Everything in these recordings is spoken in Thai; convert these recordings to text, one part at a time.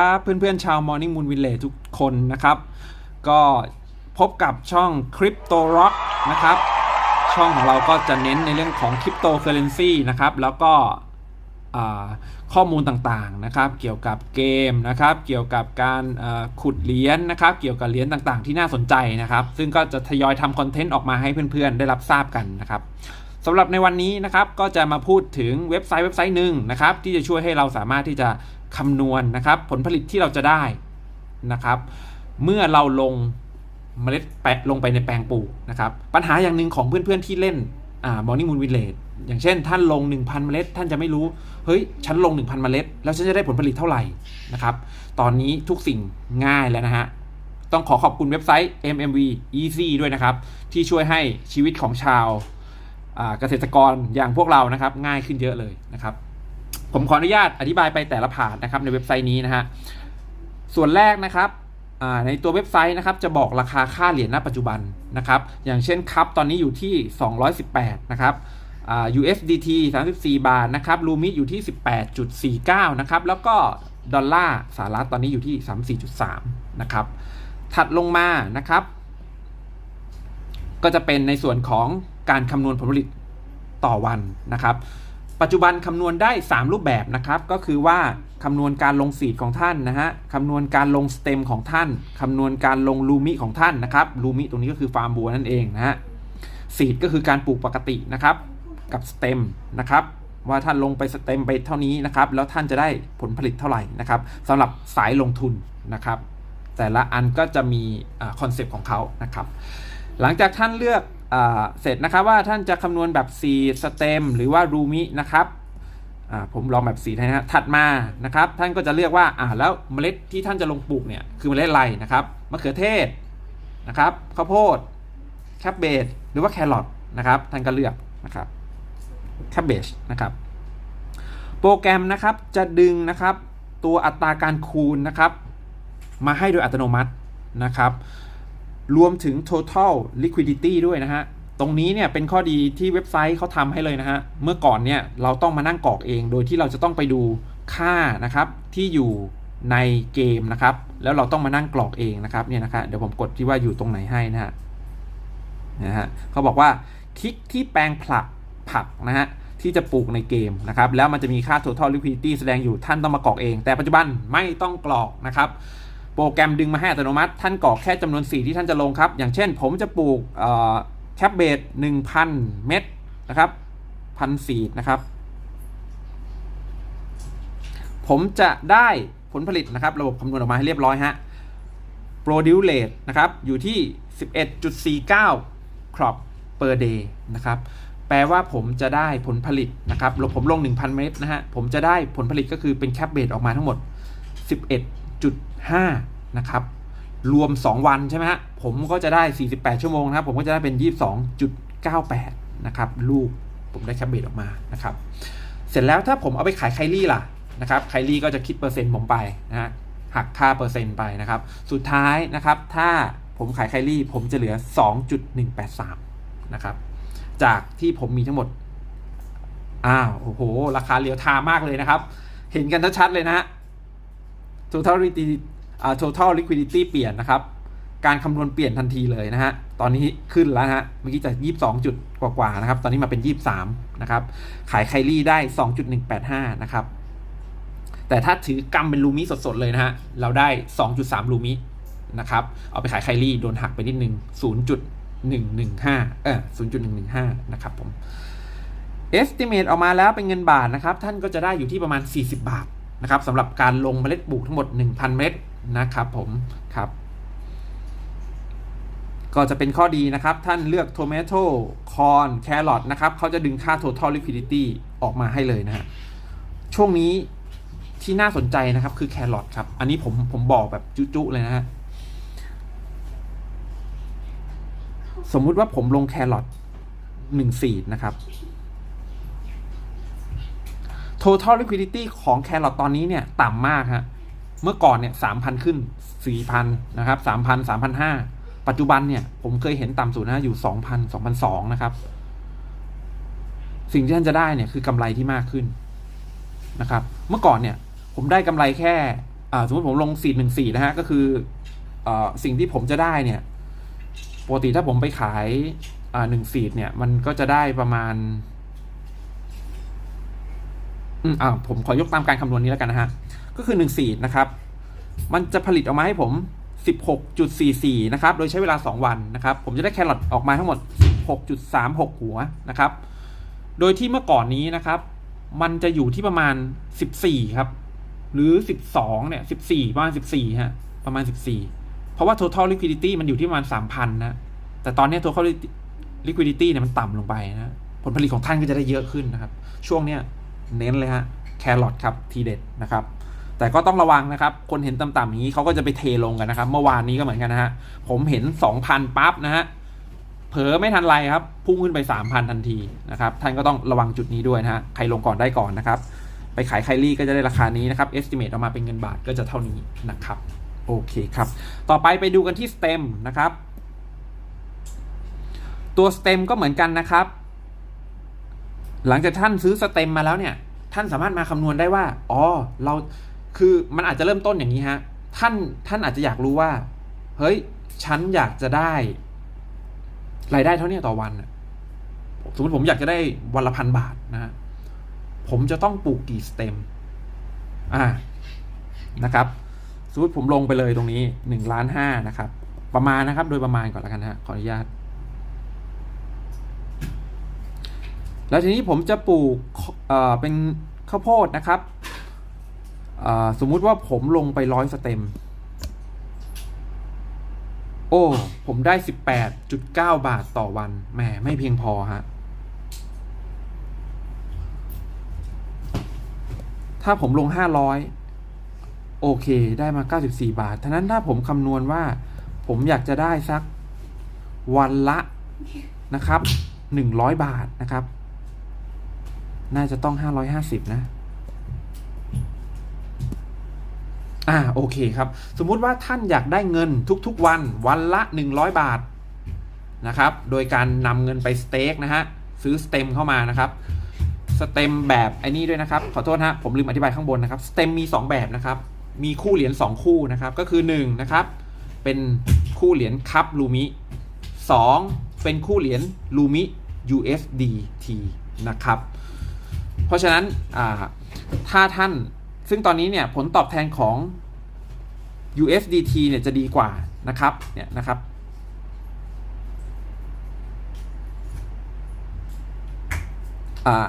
ครับเพื่อนๆชาว Morning Moon Village ทุกคนนะครับ ก็พบกับช่อง Crypto Rock นะครับ ช่องของเราก็จะเน้นในเรื่องของ Cryptocurrency นะครับ แล้วก็ข้อมูลต่างๆนะครับ เกี่ยวกับเกมนะครับ เกี่ยวกับการขุดเหรียญนะครับ เกี่ยวกับเหรียญต่างๆ ที่น่าสนใจนะครับ ซึ่งก็จะทยอยทำคอนเทนต์ออกมาให้เพื่อนๆ ได้รับทราบกันนะครับ สำหรับในวันนี้นะครับก็จะมาพูดถึงเว็บไซต์เว็บไซต์หนึ่งนะครับที่จะช่วยให้เราสามารถที่จะคำนวณนะครับ ผลผลิตที่เราจะได้นะครับ เมื่อเราลงเมล็ดแปะลงไปในแปลงปลูกนะครับ ปัญหาอย่างหนึ่งของเพื่อนๆที่เล่นอ่า Morning Moon Village อย่างเช่น ท่านลง 1,000 เมล็ด ท่านจะไม่รู้ เฮ้ย ฉันลง 1,000 เมล็ด แล้วฉันจะได้ผลผลิตเท่าไหร่นะครับ ตอนนี้ทุกสิ่งง่ายแล้วนะฮะ ต้องขอขอบคุณเว็บไซต์ MMV Easy ด้วยนะครับ ที่ช่วยให้ชีวิตของชาว เกษตรกรอย่างพวกเรานะครับ ง่ายขึ้นเยอะเลยนะครับ ผมขออนุญาตอธิบายไปแต่ละผ่านนะครับ ในเว็บไซต์นี้นะฮะส่วนแรกนะครับในตัวเว็บไซต์นะครับจะบอกราคาค่าเหรียญณปัจจุบันนะครับ อย่างเช่นครับตอนนี้อยู่ที่ 218 นะครับ USDT 34 บาทนะครับลูมิอยู่ที่ 18.49 นะครับ แล้วก็ดอลลาร์สหรัฐตอนนี้อยู่ที่ 34.3 นะครับ ถัดลงมานะครับ ก็จะเป็นในส่วนของ การคำนวณผลผลิตต่อวันนะครับ ปัจจุบันคำนวณได้ 3 รูปแบบนะครับ ก็คือว่าคำนวณการลงสีดของท่านนะฮะคำนวณการลงสเต็มของท่านคำนวณการลงลูมิของท่านนะครับลูมิตรงนี้ก็คือฟาร์มบัวนั่นเองนะฮะสีดก็คือการปลูกปกตินะครับกับสเต็มนะครับว่าท่านลงไปสเต็มไปเท่านี้นะครับ แล้วท่านจะได้ผลผลิตเท่าไหร่นะครับสำหรับสายลงทุนนะครับ แต่ละอันก็จะมีคอนเซปต์ของเขานะครับ หลังจากท่านเลือก เสร็จนะครับว่าท่านจะคำนวณแบบ 4 สเต็มหรือว่ารูมินะครับผมลองแบบ4ให้นะฮะถัดมานะครับ ท่านก็จะเลือกว่าอ่าแล้วเมล็ดที่ท่านจะลงปลูกเนี่ยคือเมล็ดอะไรนะครับมะเขือเทศนะครับข้าวโพดแคบเบจหรือว่าแครอทนะครับ ท่านก็เลือกนะครับแคบเบจนะครับ โปรแกรมนะครับจะดึงนะครับ ตัวอัตราการคูณนะครับ มาให้โดยอัตโนมัตินะครับ รวมถึง total liquidity ด้วยนะฮะ ตรงนี้เนี่ยเป็นข้อดีที่เว็บไซต์เขาทำให้เลยนะฮะ เมื่อก่อนเนี่ยเราต้องมานั่งกรอกเอง โดยที่เราจะต้องไปดูค่านะครับที่อยู่ในเกมนะครับ แล้วเราต้องมานั่งกรอกเองนะครับเนี่ยนะครับเดี๋ยวผมกดที่ว่าอยู่ตรงไหนให้นะฮะนะฮะเขาบอกว่าคลิกที่แปลงผลักผักนะฮะที่จะปลูกในเกมนะครับ แล้วมันจะมีค่า total liquidity แสดงอยู่ท่านต้องมากรอกเอง แต่ปัจจุบันไม่ต้องกรอกนะครับ โปรแกรมดึงมาให้อัตโนมัติ ท่านกรอกแค่จำนวนสีที่ท่านจะลงครับ อย่างเช่นผมจะปลูกแคปเบดหนึ่งพันเม็ดนะครับพันสีนะครับ ผมจะได้ผลผลิตนะครับ ระบบคำนวณออกมาให้เรียบร้อยฮะ produce rate นะครับ อยู่ที่ 11.49 crop per day นะครับ แปลว่าผมจะได้ผลผลิตนะครับผมลง 1,000 เมตรนะฮะ ผมจะได้ผลผลิตก็คือเป็นแคปเบดออกมาทั้งหมด 11.5นะครับ รวม 2 วันใช่ไหมฮะ ผมก็จะได้ 48 ชั่วโมงนะครับ ผมก็จะได้เป็น 22.98 นะครับ ลูก ผมได้แคปเบดออกมานะครับ เสร็จแล้วถ้าผมเอาไปขายไคลี่ล่ะนะครับ ไคลี่ก็จะคิดเปอร์เซ็นต์ผมไปนะฮะ หักค่าเปอร์เซ็นต์ไปนะครับ สุดท้ายนะครับ ถ้าผมขายไคลี่ผมจะเหลือ 2.183 นะครับ จากที่ผมมีทั้งหมด อ้าว โอ้โห ราคาเรียวทามากเลยนะครับ เห็นกันชัดๆเลยนะฮะ total liquidity อ่า total liquidity เปลี่ยนนะครับ การคำนวณเปลี่ยนทันทีเลยนะฮะ ตอนนี้ขึ้นแล้วฮะ เมื่อกี้จาก22 จุดกว่าๆนะครับ ตอนนี้มาเป็น 23 นะครับ ขายไคลี่ได้ 2.185 นะครับ แต่ถ้าถือกำเป็นลูมิสดๆเลยนะฮะ เราได้ 2.3 ลูมินะครับ เอาไปขายไคลี่โดนหักไปนิดนึง 0.115 เออ0.115 นะครับผม estimate ออกมาแล้วเป็นเงินบาทนะครับ ท่านก็จะได้อยู่ที่ประมาณ 40 บาท นะครับสำหรับการลงเมล็ดปลูกทั้งหมด 1,000 เมล็ดนะครับผมครับ ก็จะเป็นข้อดีนะครับ ท่านเลือก tomato corn carrot นะครับเขาจะดึงค่า total liquidity ออกมาให้เลยนะฮะช่วงนี้ที่น่าสนใจนะครับคือแครอทครับ อันนี้ผมผมบอกแบบจุๆเลยนะฮะสมมุติว่าผมลงแครอทหนึ่งสีดนะครับ total liquidity ของแครอทตอนนี้เนี่ยต่ำมากฮะ เมื่อก่อนเนี่ยสามพันขึ้นสี่พันนะครับสามพันสามพันห้าปัจจุบันเนี่ยผมเคยเห็นต่ำสุดนะอยู่สองพันสองพันสองนะครับ สิ่งที่ท่านจะได้เนี่ยคือกำไรที่มากขึ้นนะครับ เมื่อก่อนเนี่ยผมได้กำไรแค่สมมติผมลงสี่หนึ่งสี่นะฮะก็คืออสิ่งที่ผมจะได้เนี่ยปกติถ้าผมไปขายหนึ่งฟีดเนี่ย มันก็จะได้ประมาณ อืมอ่าผมขอยกตามการคำนวณนี้แล้วกันนะฮะ ก็คือหนึ่งฟีดนะครับ มันจะผลิตออกมาให้ผม 16.44 นะครับ โดยใช้เวลา 2 วันนะครับ ผมจะได้แครอทออกมาทั้งหมด 16.36 หัวนะครับ โดยที่เมื่อก่อนนี้นะครับ มันจะอยู่ที่ประมาณ 14 ครับ หรือ 12 เนี่ย 14 ประมาณ 14 ฮะ ประมาณ 14 เพราะว่า total liquidity มันอยู่ที่ประมาณ 3,000 นะ แต่ตอนนี้ total liquidity เนี่ยมันต่ำลงไปนะ ผลผลิตของท่านก็จะได้เยอะขึ้นนะครับ ช่วงเนี้ย เน้นเลยฮะแครอทครับทีเด็ดนะครับแต่ก็ต้องระวังนะครับ คนเห็นต่ำๆอย่างนี้เขาก็จะไปเทลงกันนะครับ เมื่อวานนี้ก็เหมือนกันนะฮะ ผมเห็น 2,000 ปั๊บนะฮะ เผลอไม่ทันไรครับ พุ่งขึ้นไป 3,000 ทันทีนะครับ ท่านก็ต้องระวังจุดนี้ด้วยนะฮะ ใครลงก่อนได้ก่อนนะครับ ไปขายไคลี่ก็จะได้ราคานี้นะครับ estimate ออกมาเป็นเงินบาทก็จะเท่านี้นะครับ โอเคครับ ต่อไปไปดูกันที่ stem นะครับ ตัว stem ก็เหมือนกันนะครับ หลังจากท่านซื้อ stem มาแล้วเนี่ย ท่านสามารถมาคำนวณได้ว่า อ๋อ เราคือมันอาจจะเริ่มต้นอย่างนี้ฮะ ท่านท่านอาจจะอยากรู้ว่า เฮ้ย ฉันอยากจะได้ รายได้เท่านี้ต่อวันสมมติผมอยากจะได้วันละพันบาทนะฮะผมจะต้องปลูกกี่สเต็ม อ่า นะครับสมมติผมลงไปเลยตรงนี้หนึ่งล้านห้านะครับ ประมาณนะครับ โดยประมาณก่อนแล้วกันนะฮะ ขออนุญาต แล้วทีนี้ผมจะปลูกเป็นข้าวโพดนะครับ สมมุติว่าผมลงไปร้อยสเต็ม โอ้ ผมได้สิบแปดจุดเก้าบาทต่อวัน แหม ไม่เพียงพอฮะ ถ้าผมลงห้าร้อยโอเค ได้มาเก้าสิบสี่บาทท่านั้นถ้าผมคำนวณว่า ผมอยากจะได้สักวันละนะครับหนึ่งร้อยบาทนะครับ น่าจะต้องห้าร้อยห้าสิบนะ อ่า โอเคครับ สมมุติว่าท่านอยากได้เงินทุกๆวัน วันละ 100 บาท นะครับ โดยการนำเงินไปสเต็กนะฮะ ซื้อสเต็มเข้ามานะครับ สเต็มแบบไอ้นี้ด้วยนะครับ ขอโทษฮะ ผมลืมอธิบายข้างบนนะครับ สเต็มมี 2 แบบนะครับ มีคู่เหรียญ2คู่นะครับ ก็คือ 1 นะครับ เป็นคู่เหรียญคัพลูมิ 2 เป็นคู่เหรียญลูมิ USDT นะครับ เพราะฉะนั้นถ้าท่านซึ่งตอนนี้เนี่ยผลตอบแทนของ USDT เนี่ยจะดีกว่านะครับเนี่ยนะครับ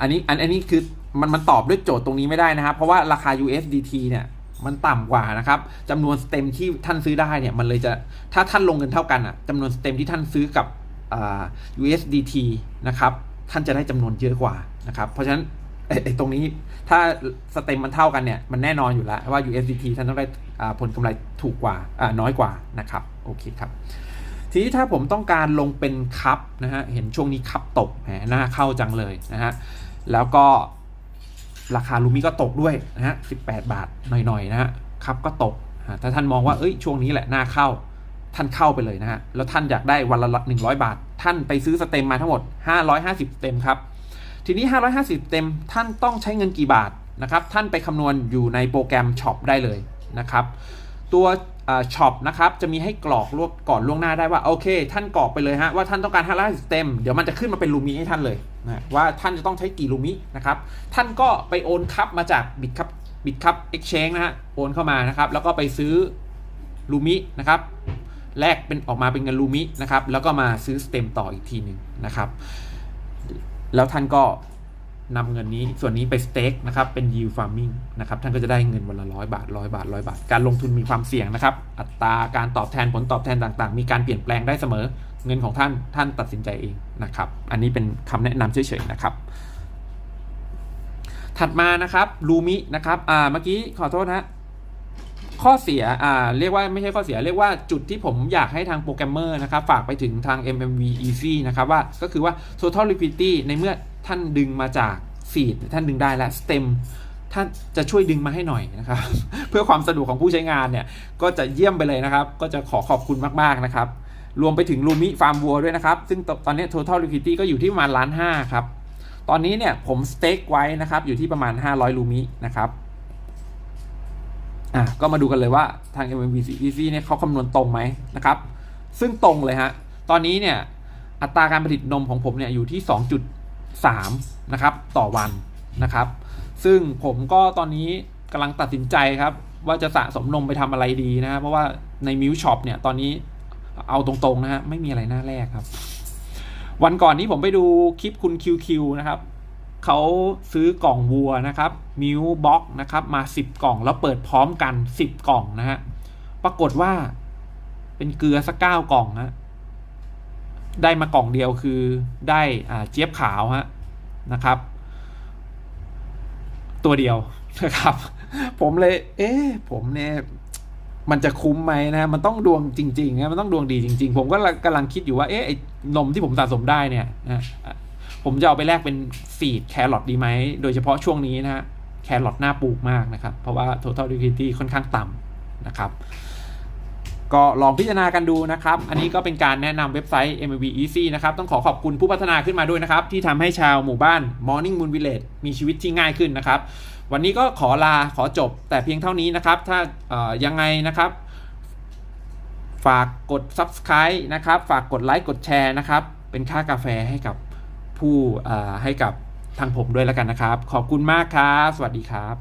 อันนี้อันอันนี้คือมันมันตอบด้วยโจทย์ตรงนี้ไม่ได้นะครับ เพราะว่าราคา USDT เนี่ยมันต่ำกว่านะครับจำนวนสเต็มที่ท่านซื้อได้เนี่ยมันเลยจะถ้าท่านลงเงินเท่ากันอะจำนวนสเต็มที่ท่านซื้อกับ USDT นะครับท่านจะได้จำนวนเยอะกว่านะครับเพราะฉะนั้น ไอ้ตรงนี้ถ้าสเต็มมันเท่ากันเนี่ยมันแน่นอนอยู่แล้วว่า USDT ท่านต้องได้ผลกำไรถูกกว่าน้อยกว่านะครับโอเคครับ ทีนี้ถ้าผมต้องการลงเป็นคัพนะฮะเห็นช่วงนี้คัพตกแหมหน้าเข้าจังเลยนะฮะแล้วก็ราคาลูมิก็ตกด้วยนะฮะ18 บาทหน่อยๆนะฮะคัพก็ตกถ้าท่านมองว่าเอ้ยช่วงนี้แหละหน้าเข้าท่านเข้าไปเลยนะฮะแล้วท่านอยากได้วันละ100 บาท ท่านไปซื้อสเต็มมาทั้งหมด 550สเต็มครับ ทีนี้ 550 เต็มท่านต้องใช้เงินกี่บาทนะครับ ท่านไปคำนวณอยู่ในโปรแกรมช็อปได้เลยนะครับ ตัวช็อปนะครับจะมีให้กรอกลวงก่อนล่วงหน้าได้ว่าโอเค ท่านกรอกไปเลยฮะว่าท่านต้องการ550เต็มเดี๋ยวมันจะขึ้นมาเป็นลูมิให้ท่านเลยนะว่าท่านจะต้องใช้กี่ลูมินะครับ ท่านก็ไปโอนคับมาจากบิตคับบิตคับเอ็กชแนนนะฮะโอนเข้ามานะครับแล้วก็ไปซื้อลูมินะครับแลกเป็นออกมาเป็นเงินลูมินะครับแล้วก็มาซื้อสเต็มต่ออีกทีหนึ่งนะครับ แล้วท่านก็นำเงินนี้ส่วนนี้ไปสเต็กนะครับ เป็น yield farming นะครับ ท่านก็จะได้เงินวันละร้อยบาทร้อยบาทร้อยบาท การลงทุนมีความเสี่ยงนะครับ อัตราการตอบแทนผลตอบแทนต่างๆ มีการเปลี่ยนแปลงได้เสมอ เงินของท่านท่านตัดสินใจเองนะครับ อันนี้เป็นคำแนะนำเฉยๆนะครับ ถัดมานะครับ ลูมินะครับ อ่า เมื่อกี้ขอโทษนะ ข้อเสียอ่าเรียกว่าไม่ใช่ข้อเสียเรียกว่าจุดที่ผมอยากให้ทางโปรแกรมเมอร์นะครับฝากไปถึงทาง MMV Easy นะครับว่าก็คือว่า total liquidity ในเมื่อท่านดึงมาจากฟีดท่านดึงได้แล้ว stem ท่านจะช่วยดึงมาให้หน่อยนะครับ เพื่อความสะดวกของผู้ใช้งานเนี่ย ก็จะเยี่ยมไปเลยนะครับ ก็จะขอขอบคุณมาก ๆ นะครับ รวมไปถึงลูมิฟาร์มวัวด้วยนะครับ ซึ่งตอนนี้ total liquidity ก็อยู่ที่ประมาณล้านห้าครับ ตอนนี้เนี่ยผมสเต็กไว้นะครับ อยู่ที่ประมาณ 500ลูมินะครับ อะก็มาดูกันเลยว่าทาง MMVC เนี่ยเขาคำนวณตรงไหมนะครับ ซึ่งตรงเลยฮะ ตอนนี้เนี่ย อัตราการผลิตนมของผมเนี่ยอยู่ที่ 2.3 นะครับ ต่อวันนะครับ ซึ่งผมก็ตอนนี้กำลังตัดสินใจครับ ว่าจะสะสมนมไปทำอะไรดีนะฮะเพราะว่าในมิวช็อปเนี่ยตอนนี้เอาตรงๆนะฮะไม่มีอะไรน่าแรกครับ วันก่อนนี้ผมไปดูคลิปคุณ QQ นะครับ เขาซื้อกล่องวัวนะครับมิวบ็อกนะครับมา 10 กล่องแล้วเปิดพร้อมกัน 10 กล่องนะฮะปรากฏว่าเป็นเกลือสักเก้ากล่องฮะได้มากล่องเดียวคือได้อ่าเจี๊ยบขาวฮะนะครับ ตัวเดียวนะครับ ผมเลย เอ๊ะผมเนี่ยมันจะคุ้มไหมนะมันต้องดวงจริงๆนะมันต้องดวงดีจริง ๆ ผมก็กำลังคิดอยู่ว่าเอ๊ะนมที่ผมสะสมได้เนี่ยนะ ผมจะเอาไปแลกเป็นฟีดแครอทดีไหม โดยเฉพาะช่วงนี้นะฮะแครอทหน่าปลูกมากนะครับ เพราะว่า total liquidity ค่อนข้างต่ำนะครับ ก็ลองพิจารณากันดูนะครับ อันนี้ก็เป็นการแนะนำเว็บไซต์ MLB Easy นะครับ ต้องขอขอบคุณผู้พัฒนาขึ้นมาด้วยนะครับ ที่ทำให้ชาวหมู่บ้าน Morning Moon Village มีชีวิตที่ง่ายขึ้นนะครับ วันนี้ก็ขอลาขอจบ แต่เพียงเท่านี้นะครับ ถ้ายังไงนะครับฝากกด subscribe นะครับ ฝากกดไลค์ กดแชร์นะครับ เป็นค่ากาแฟให้กับ ผู้ให้กับทางผมด้วยแล้วกันนะครับ ขอบคุณมากครับ สวัสดีครับ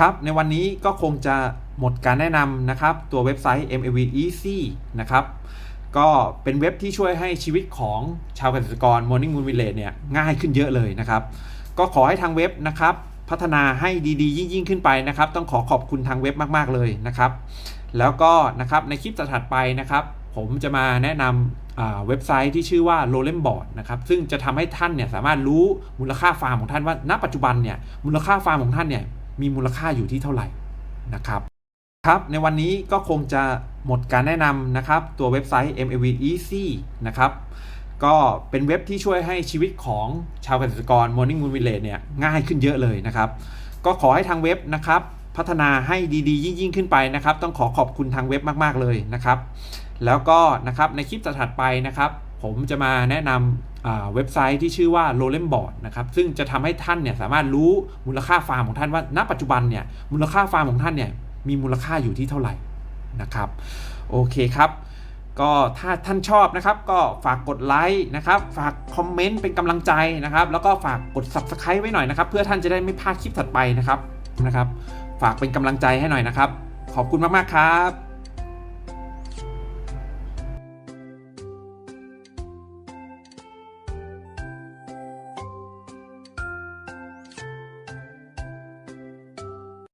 ครับในวันนี้ก็คงจะหมดการแนะนำนะครับ ตัวเว็บไซต์ MAV Easy นะครับก็เป็นเว็บที่ช่วยให้ชีวิตของชาวเกษตรกร Morning Moon Village เนี่ยง่ายขึ้นเยอะเลยนะครับ ก็ขอให้ทางเว็บนะครับ พัฒนาให้ดีๆ ยิ่งๆ ขึ้นไปนะครับ ต้องขอขอบคุณทางเว็บมากๆเลยนะครับ แล้วก็นะครับในคลิปถัดไปนะครับ ผมจะมาแนะนำ เว็บไซต์ที่ชื่อว่า r o l e m b o a r d นะครับซึ่งจะทำให้ท่านเนี่ยสามารถรู้มูลค่าฟาร์มของท่านว่าณปัจจุบันเนี่ยมูลค่าฟาร์มของท่านเนี่ยมีมูลค่าอยู่ที่เท่าไหร่นะครับครับในวันนี้ก็คงจะหมดการแนะนำนะครับ ตัวเว็บไซต์ MAV Easy นะครับก็เป็นเว็บที่ช่วยให้ชีวิตของชาวเกษตรกร Morning Moon Village เนี่ยง่ายขึ้นเยอะเลยนะครับ ก็ขอให้ทางเว็บนะครับ พัฒนาให้ดีๆ ยิ่งๆ ขึ้นไปนะครับ ต้องขอขอบคุณทางเว็บมากๆเลยนะครับ แล้วก็นะครับในคลิปถัดไปนะครับ ผมจะมาแนะนำเว็บไซต์ที่ชื่อว่า r o l e m b o a r d นะครับซึ่งจะทำให้ท่านเนี่ยสามารถรู้มูลค่าฟาร์มของท่านว่าณปัจจุบันเนี่ยมูลค่าฟาร์มของท่านเนี่ยมีมูลค่าอยู่ที่เท่าไหร่นะครับโอเคครับก็ถ้าท่านชอบนะครับก็ฝากกดไลค์นะครับฝากคอมเมนต์เป็นกำลังใจนะครับ แล้วก็ฝากกด subscribe ไว้หน่อยนะครับ เพื่อท่านจะได้ไม่พลาดคลิปถัดไปนะครับนะครับ ฝากเป็นกำลังใจให้หน่อยนะครับ ขอบคุณมาก ๆ ครับ